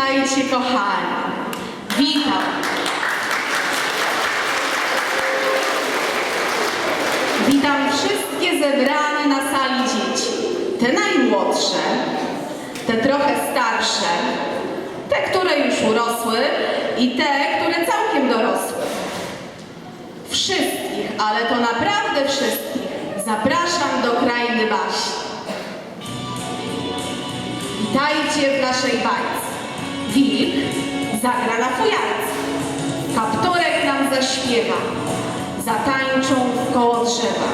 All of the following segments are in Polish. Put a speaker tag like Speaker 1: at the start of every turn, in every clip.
Speaker 1: Witajcie, kochani. Witam. Witam wszystkie zebrane na sali dzieci. Te najmłodsze, te trochę starsze, te, które już urosły i te, które całkiem dorosły. Wszystkich, ale to naprawdę wszystkich, zapraszam do krainy baśni. Witajcie w naszej bajce. Wilk zagra na fujarce. Kapturek nam zaśpiewa. Zatańczą koło drzewa.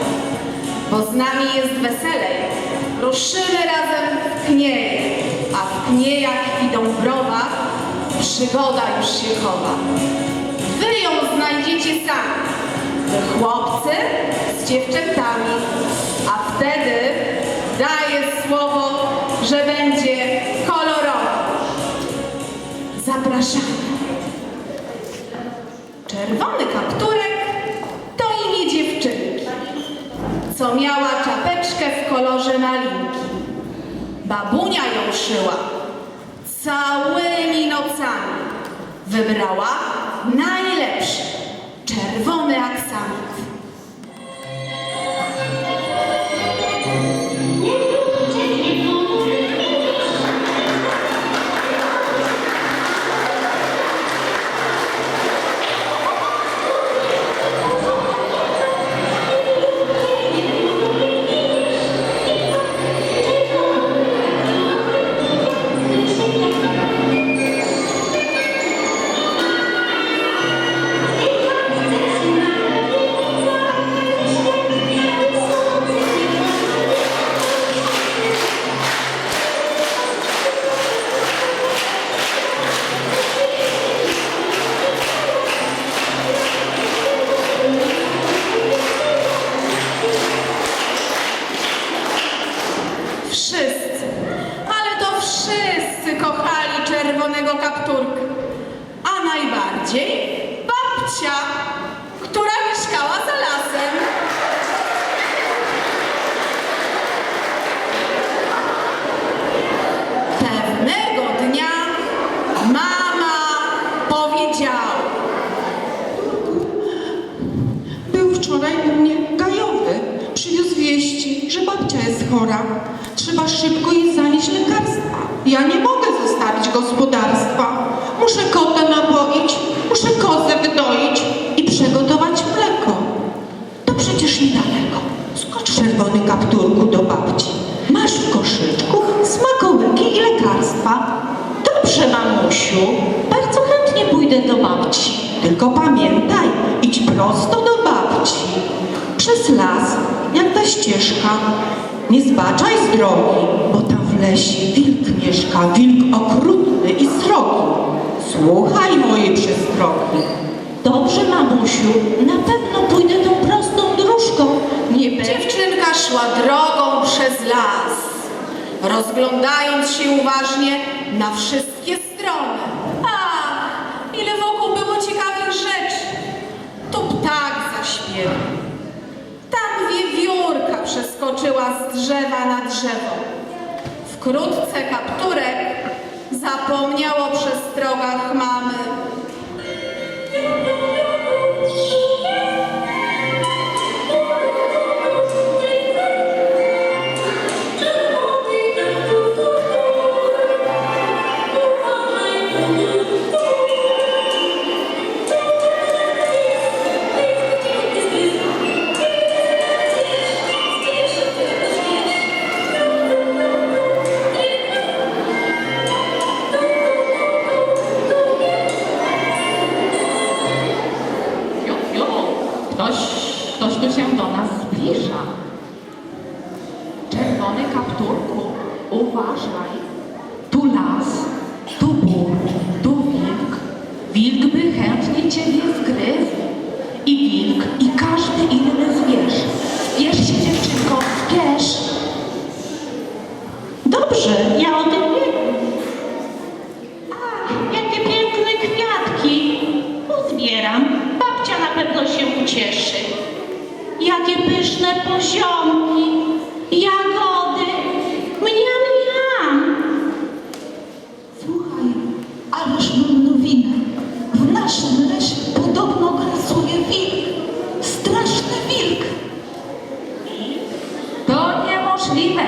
Speaker 1: Bo z nami jest weselej. Ruszymy razem w knieje. A w kniejach i dąbrowach przygoda już się chowa. Wy ją znajdziecie sami. Chłopcy z dziewczętami. A wtedy daję słowo, że będzie. Czerwony kapturek to imię dziewczynki, co miała czapeczkę w kolorze malinki. Babunia ją szyła całymi nocami. Wybrała najlepszy, czerwony aksamit.
Speaker 2: Chora. Trzeba szybko jej zanieść lekarstwa. Ja nie mogę zostawić gospodarstwa. Muszę kota napoić, muszę kozę wydoić i przygotować mleko. To przecież niedaleko. Skocz czerwony kapturku do babci. Masz w koszyczku smakołyki i lekarstwa. Dobrze, mamusiu. Bardzo chętnie pójdę do babci. Tylko pamiętaj, idź prosto do babci. Przez las, jak ta ścieżka. Nie zbaczaj z drogi, bo tam w lesie wilk mieszka, wilk okrutny i srogi. Słuchaj mojej przestrogi. Dobrze, mamusiu, na pewno pójdę tą prostą dróżką. Nie będzie
Speaker 1: Dziewczynka szła drogą przez las, rozglądając się uważnie na wszystkie strony. Przeskoczyła z drzewa na drzewo. Wkrótce kapturek zapomniał o przestrogach mamy.
Speaker 3: cieszy. Jakie pyszne poziomki, jagody, mniam, mniam. Słuchaj, ależ mam nowinę. W naszym lesie podobno grasuje wilk. Straszny wilk. To niemożliwe,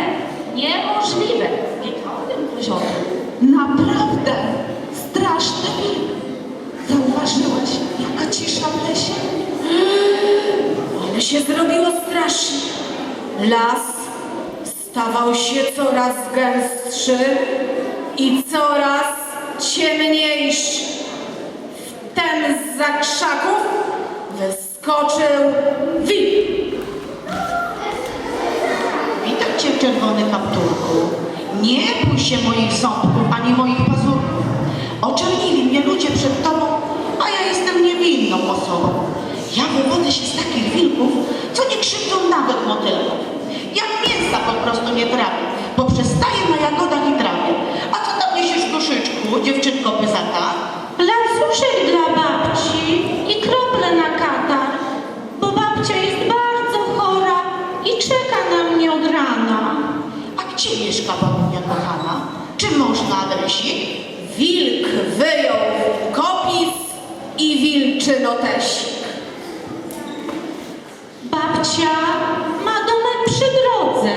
Speaker 2: niemożliwe. Nie o tym. Naprawdę, straszny wilk. Zauważyłaś, jaka cisza w lesie?
Speaker 1: Się zrobiło strasznie. Las stawał się coraz gęstszy i coraz ciemniejszy. Wtem z za krzaków wyskoczył wilk.
Speaker 4: Witam cię, czerwony kapturku. Nie bój się moich ząbków ani moich pazurków. Oczernili mnie ludzie przed tobą, a ja jestem niewinną osobą. Ja wywodzę się z takich co nie krzywdzą nawet motylków. Ja mięsa po prostu nie trawię, bo przestaję na jagodach i trawie. A co tam niesiesz w koszyczku, dziewczynko pyzata?
Speaker 2: Placuszek dla babci i krople na katar, bo babcia jest bardzo chora i czeka na mnie od rana.
Speaker 4: A gdzie mieszka babunia kochana? Czy można adresik?
Speaker 1: Wilk wyjął kopis i wilczy notesik.
Speaker 2: Babcia ma domek przy drodze.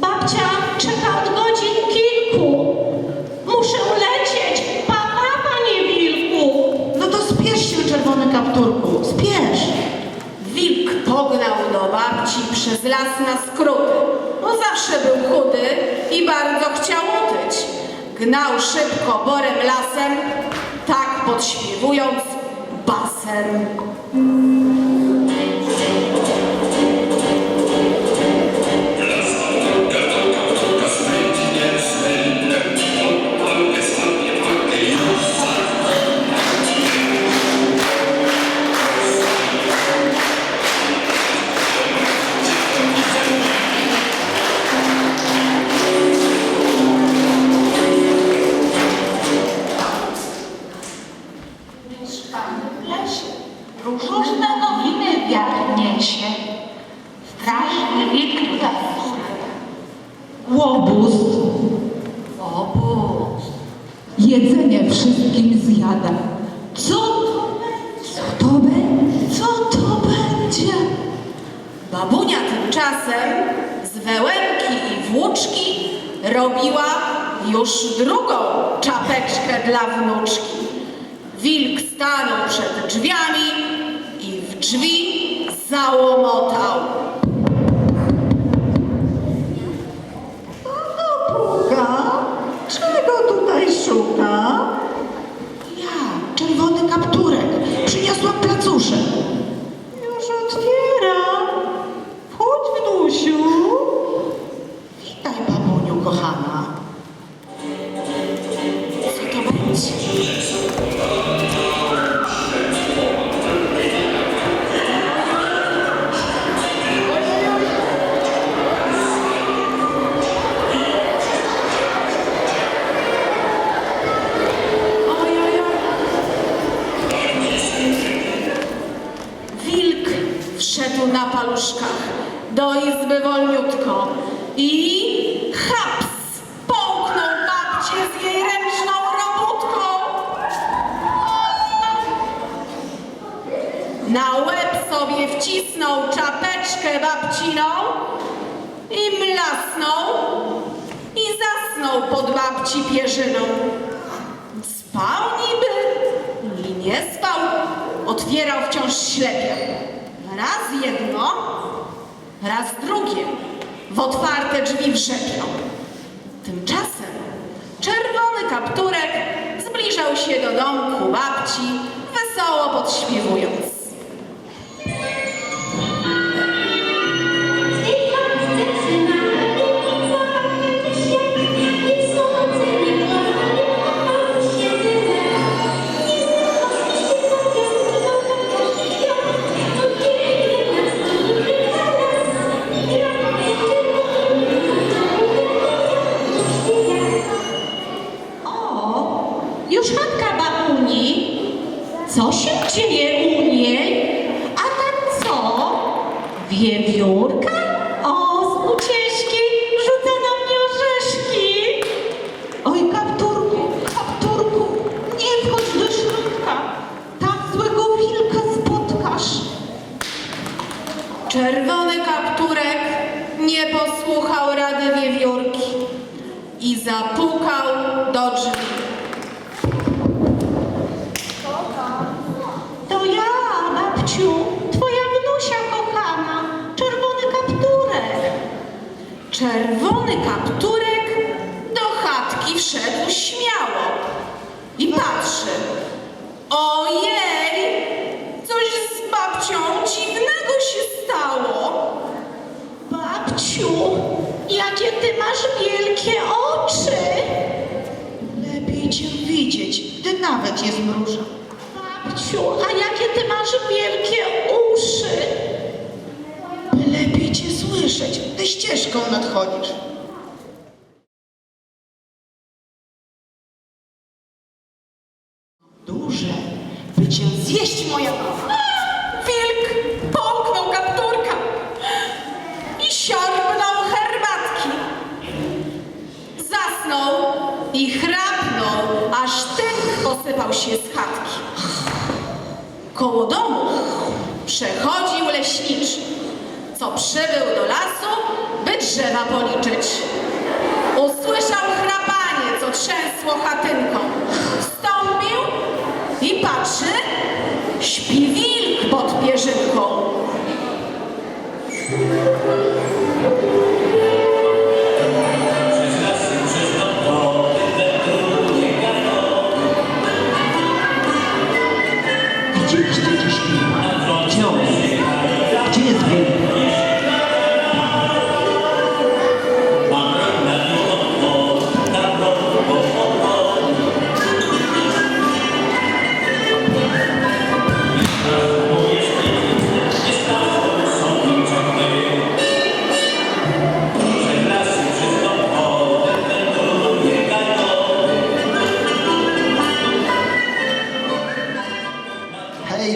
Speaker 2: Babcia czeka od godzin kilku. Muszę lecieć. Papa, panie wilku.
Speaker 4: No to spiesz się, czerwony kapturku, spiesz.
Speaker 1: Wilk pognał do babci przez las na skróty. No zawsze był chudy i bardzo chciał utyć. Gnał szybko borem lasem, tak podśpiewując basem.
Speaker 2: Łobuz
Speaker 3: Obóz.
Speaker 2: jedzenie wszystkim zjada. Co to będzie? Co to będzie? Co to będzie?
Speaker 1: Babunia tymczasem z wełenki i włóczki robiła już drugą czapeczkę dla wnuczki. Wilk stanął przed drzwiami i w drzwi załomotał.
Speaker 4: Szuka? Ja, czerwony kapturek. Przyniosłam placuszek.
Speaker 1: Na paluszkach do izby wolniutko i chaps połknął babcię z jej ręczną robótką. Na łeb sobie wcisnął czapeczkę babciną i mlasnął i zasnął pod babci pierzyną. Spał niby i nie spał, otwierał wciąż ślepia. Raz jedno, raz drugie, w otwarte drzwi wszepią. Tymczasem czerwony kapturek zbliżał się do domku babci, wesoło podśpiewując.
Speaker 2: Nie
Speaker 1: posłuchał rady wiewiórki i zapukał do drzwi.
Speaker 4: To ja, babciu, twoja wnusia kochana, czerwony kapturek.
Speaker 1: Czerwony kapturek do chatki wszedł śmiało i patrzy. Ojej, coś z babcią dziwnego się stało.
Speaker 4: Babciu, jakie ty masz wielkie oczy. Lepiej cię widzieć, gdy nawet jest mróża. Babciu, a jakie ty masz wielkie uszy. By lepiej cię słyszeć, gdy ścieżką nadchodzisz.
Speaker 1: Chrapnął, aż tynk posypał się z chatki. Koło domu przechodził leśniczy, co przybył do lasu, by drzewa policzyć. Usłyszał chrapanie, co trzęsło chatynką. Wstąpił i patrzy, śpi wilk pod pierzynką.
Speaker 5: Gdzie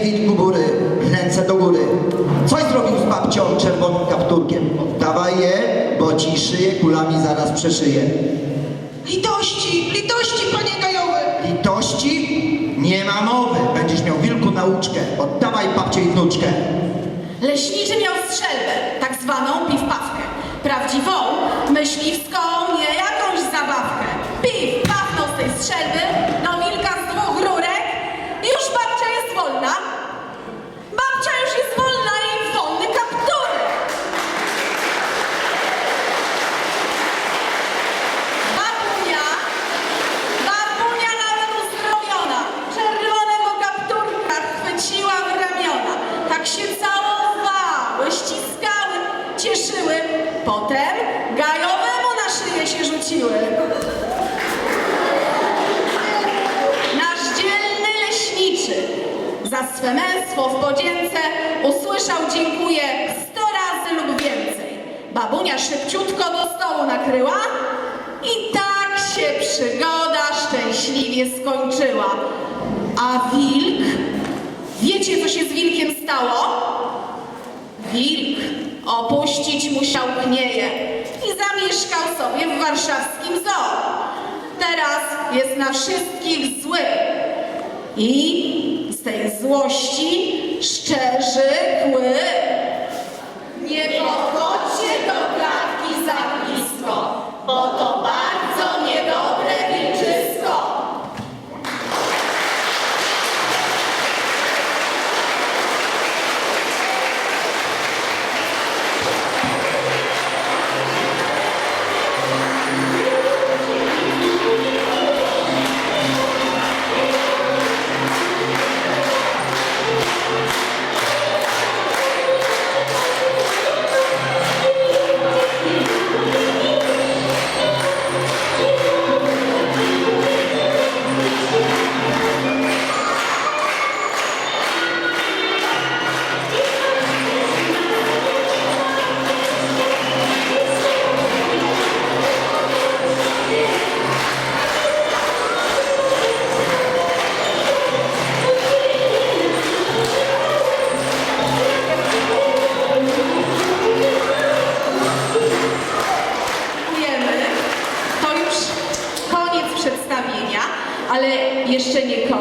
Speaker 5: Hej, wilku góry, ręce do góry. Coś zrobił z babcią czerwonym kapturkiem. Oddawaj je, bo ci szyję kulami zaraz przeszyję.
Speaker 4: Litości, litości, panie gajowy!
Speaker 5: Litości? Nie ma mowy. Będziesz miał wilku nauczkę. Oddawaj babcię i wnuczkę.
Speaker 1: Leśniczy miał strzelbę, tak zwaną piw-pawkę. Prawdziwą, myśliwską, Babunia szybciutko do stołu nakryła i tak się przygoda szczęśliwie skończyła. A wilk? Wiecie, co się z wilkiem stało? Wilk opuścić musiał knieje i zamieszkał sobie w warszawskim zoo. Teraz jest na wszystkich zły i z tej złości szczerzy kły. Nie za blisko,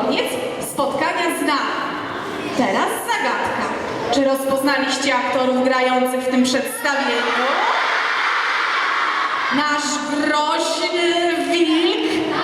Speaker 1: koniec spotkania z nami. Teraz zagadka. Czy rozpoznaliście aktorów grających w tym przedstawieniu? Nasz groźny wilk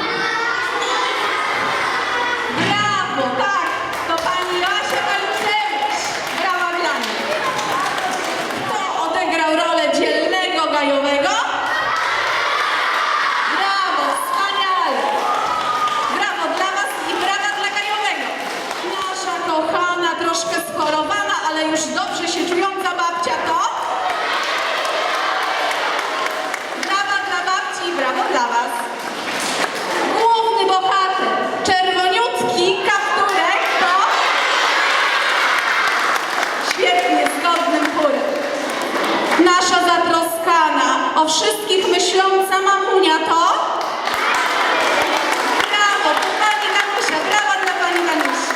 Speaker 1: troszkę schorowana, ale już dobrze się czująca babcia to? Brawa dla babci i brawo dla was. Główny bohater, czerwoniutki kapturek to świetnie, zgodnym chórem. Nasza zatroskana, o wszystkich myśląca mamunia to? Brawo, to pani Danusia, brawa dla pani Danusi.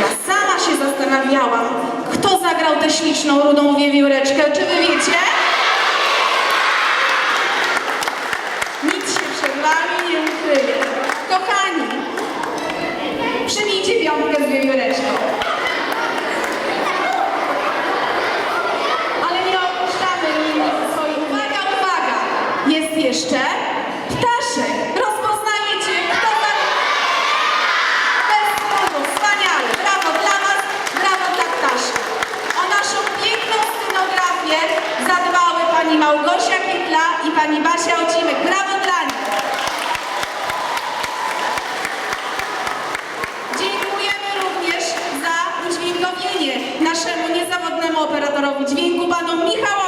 Speaker 1: Ja sama się zastanawiałam, kto zagrał tę śliczną rudą wiewióreczkę. Czy wy wiecie? Nic się przed wami nie ukryje. Kochani, przyjmijcie piątkę z wiewióreczką. Ale nie opuszczamy linii swojej. Uwaga, uwaga! Jest jeszcze ptaszek. Rozpoznajecie, kto za... Bez trudu, wspaniale. Brawo dla was, brawo dla ptaszka. O naszą piękną scenografię zadbały Małgosia Kitla i pani Basia Ocimek. Brawo dla nich. Dziękujemy również za udźwiękowienie naszemu niezawodnemu operatorowi dźwięku, panu Michałowi.